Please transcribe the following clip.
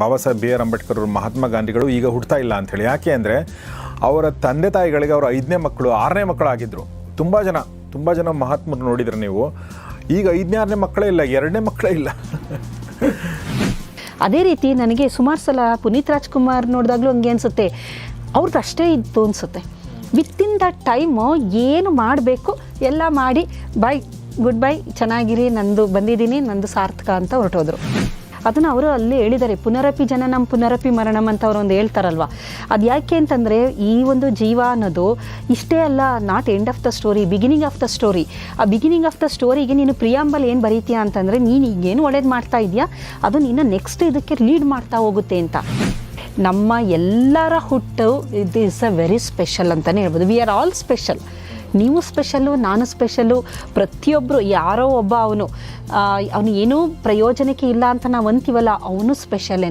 ಬಾಬಾ Saheb B R Ambedkar ಅವರು ಮಹಾತ್ಮ ಗಾಂಧಿಗಳು ಈಗ ಹುಡ್ತಾ ಇಲ್ಲ ಅಂಥೇಳಿ ಯಾಕೆ ಅಂದರೆ ಅವರ ತಂದೆ ತಾಯಿಗಳಿಗೆ ಅವರ ಐದನೇ ಮಕ್ಕಳು, ಆರನೇ ಮಕ್ಕಳು ಆಗಿದ್ದರು ತುಂಬ ಜನ ತುಂಬ ಜನ ಮಹಾತ್ಮರು ನೋಡಿದ್ರೆ ನೀವು. ಈಗ ಐದನೇ ಆರನೇ ಮಕ್ಕಳೇ ಇಲ್ಲ, ಎರಡನೇ ಮಕ್ಕಳೇ ಇಲ್ಲ. ಅದೇ ರೀತಿ ನನಗೆ ಸುಮಾರು ಸಲ ಪುನೀತ್ ರಾಜ್ಕುಮಾರ್ ನೋಡಿದಾಗಲೂ ಹಂಗೆ ಅನಿಸುತ್ತೆ. ಅವ್ರದ್ದು ಅಷ್ಟೇ ಇತ್ತು ಅನಿಸುತ್ತೆ. ವಿತ್ತಿನ್ ದಟ್ ಟೈಮು ಏನು ಮಾಡಬೇಕು ಎಲ್ಲ ಮಾಡಿ ಬಾಯ್ ಗುಡ್ ಬೈ ಚೆನ್ನಾಗಿರಿ, ನಂದು ಬಂದಿದ್ದೀನಿ, ನಂದು ಸಾರ್ಥಕ ಅಂತ ಹೊರಟೋದ್ರು. ಅದನ್ನು ಅವರು ಅಲ್ಲಿ ಹೇಳಿದ್ದಾರೆ, ಪುನರಪಿ ಜನನಂ, ಪುನರಪಿ ಮರಣಂ ಅಂತ ಅವರು ಒಂದು ಹೇಳ್ತಾರಲ್ವ? ಅದು ಯಾಕೆ ಅಂತಂದರೆ ಈ ಒಂದು ಜೀವ ಅನ್ನೋದು ಇಷ್ಟೇ ಅಲ್ಲ not end of the story beginning of the story ಆ ಬಿಗಿನಿಂಗ್ ಆಫ್ ದ ಸ್ಟೋರಿಗೆ ನೀನು ಪ್ರಿಯಾಂಬಲ್ ಏನು ಬರೀತೀಯ ಅಂತಂದರೆ, ನೀನು ಈಗೇನು ಒಳ್ಳೇದು ಮಾಡ್ತಾ ಇದೆಯಾ? ಅದು ನಿನ್ನ ನೆಕ್ಸ್ಟ್ ಇದಕ್ಕೆ ಲೀಡ್ ಮಾಡ್ತಾ ಹೋಗುತ್ತೆ ಅಂತ. ನಮ್ಮ ಎಲ್ಲರ ಹುಟ್ಟು ಇದು ಇಸ್ ಅ ವೆರಿ ಸ್ಪೆಷಲ್ ಅಂತಲೇ ಹೇಳ್ಬೋದು. ವಿ ಆರ್ ಆಲ್ ಸ್ಪೆಷಲ್ ನೀವು ಸ್ಪೆಷಲ್ಲು ನಾನು ಸ್ಪೆಷಲ್ಲು ಪ್ರತಿಯೊಬ್ಬರು ಯಾರೋ ಒಬ್ಬ ಅವನು ಅವನು ಏನೂ ಪ್ರಯೋಜನಕ್ಕೆ ಇಲ್ಲ ಅಂತ ನಾವು ಅಂತೀವಲ್ಲ, ಅವನು ಸ್ಪೆಷಲೇನೆ